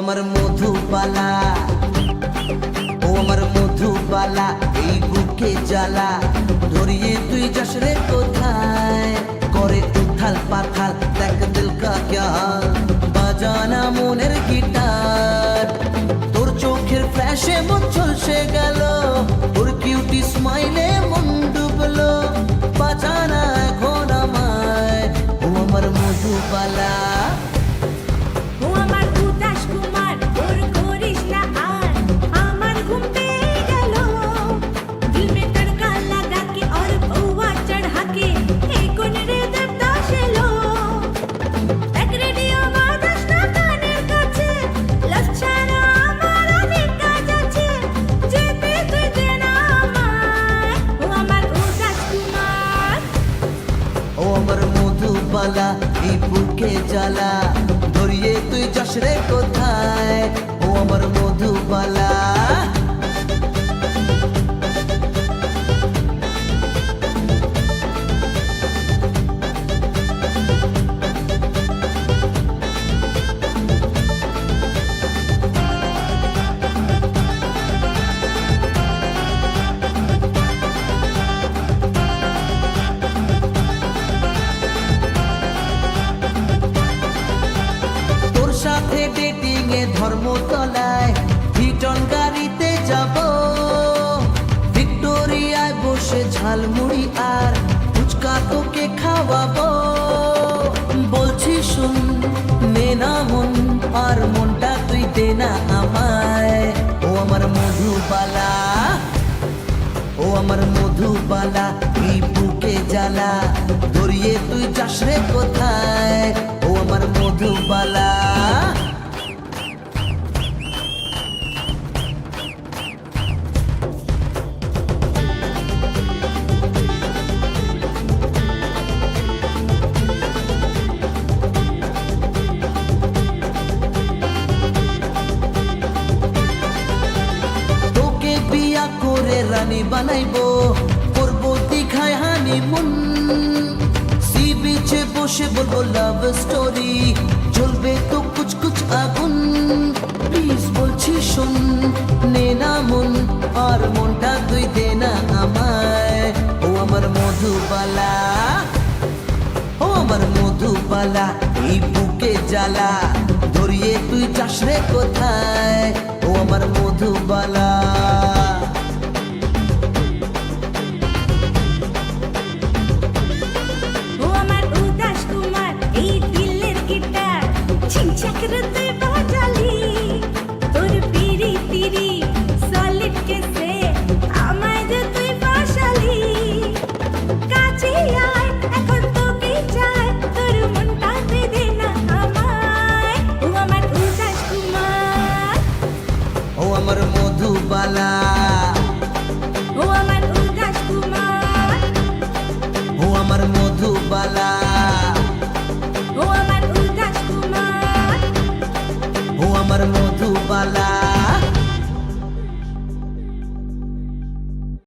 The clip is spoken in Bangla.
আমার মধুবালা, ও আমার মধুবালা, এই বুকে জ্বালা, ধরিয়ে তুই যাস রে কোথায়? করে উথাল পাথাল, দেখ দিল কা বাজানা মনের গিটার, তোর চোখের ফ্ল্যাশে মন চলছে গেল। ও আমার মধুবালা এই বুকে জ্বালা ধরিয়ে তুই যশরে কোথায়? ও আমার মধুবালা তোকে খাওয়াবো। বলছি শুন, নে মন, আর মনটা তুই দে না আমায়। ও আমার মধুবালা, ও আমার মধুবালা এই বুকে জ্বালা, ধরিয়ে তুই যাস রে কোথায়? ও আমার মধুবালা। বানাইবো, করব দীঘায় হানিমুন সি বিচে বসে বলব লাভ স্টোরি জ্বলবে তো কুচ কুচ আগুন। প্লিজ বলছি শোন, নে না মন, আর মনটা তুই দে না আমায়। ও আমার মধুবালা, ও আমার মধুবালা, এই বুকে জ্বালা, ধরিয়ে তুই যাস রে কোথায়? আমার মধুবালা।